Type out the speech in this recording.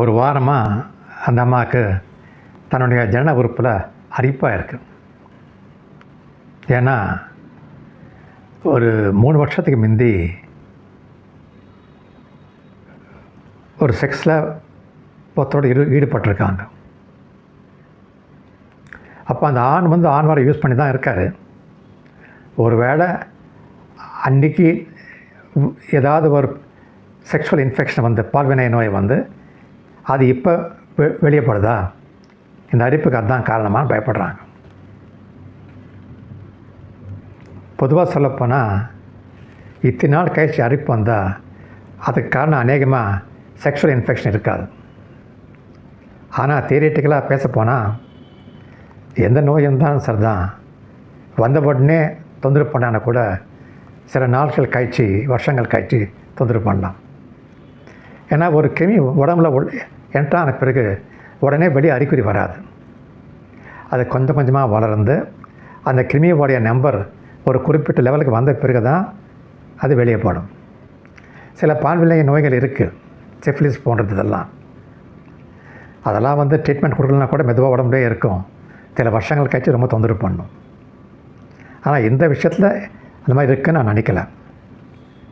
ஒரு வாரமாக அந்த அம்மாவுக்கு தன்னுடைய ஜன உறுப்பில் அரிப்பாக இருக்குது ஏன்னா ஒரு மூணு வருஷத்துக்கு முந்தி ஒரு செக்ஸில் ஒருத்தரோட ஈடு ஈடுபட்டிருக்காங்க. அப்போ அந்த ஆண் வந்து ஆண் வரை யூஸ் பண்ணி தான் இருக்கார். ஒரு வேளை அன்றைக்கி ஏதாவது ஒரு செக்ஷுவல் இன்ஃபெக்ஷன் வந்து பால்வினை நோய் வந்து அது இப்போ வெ வெளியப்படுதா? இந்த அரிப்புக்கு அதுதான் காரணமாக பயப்படுறாங்க. பொதுவாக சொல்லப்போனால் இத்தனை நாள் கழிச்சு அரிப்பு வந்தால் அதுக்கு காரணம் அநேகமாக செக்ஷுவல் இன்ஃபெக்ஷன் இருக்காது. ஆனால் தியரிட்டிக்கலாக பேசப்போனால் எந்த நோய் இருந்தாலும் சரிதான். வந்த உடனே தொந்தரவு பண்ணானா கூட சில நாட்கள் கழிச்சு வருஷங்கள் கழிச்சு தொந்தரவு பண்ணலாம். ஏன்னா ஒரு கிருமி உடம்புல உள் என்ட்ரான பிறகு உடனே வெளியே அறிகுறி வராது. அது கொஞ்சம் கொஞ்சமாக வளர்ந்து அந்த கிருமியோடைய நம்பர் ஒரு குறிப்பிட்ட லெவலுக்கு வந்த பிறகு தான் அது வெளியே போடும். சில பால்விலை நோய்கள் இருக்குது செஃப்லிஸ் போன்றது இதெல்லாம். அதெல்லாம் வந்து ட்ரீட்மெண்ட் கொடுக்கலனா கூட மெதுவாக உடம்புலேயே இருக்கும். சில வருஷங்கள் கழிச்சு ரொம்ப தொந்தரவு பண்ணும். ஆனால் இந்த விஷயத்தில் அந்த மாதிரி இருக்குன்னு நான் நினைக்கல.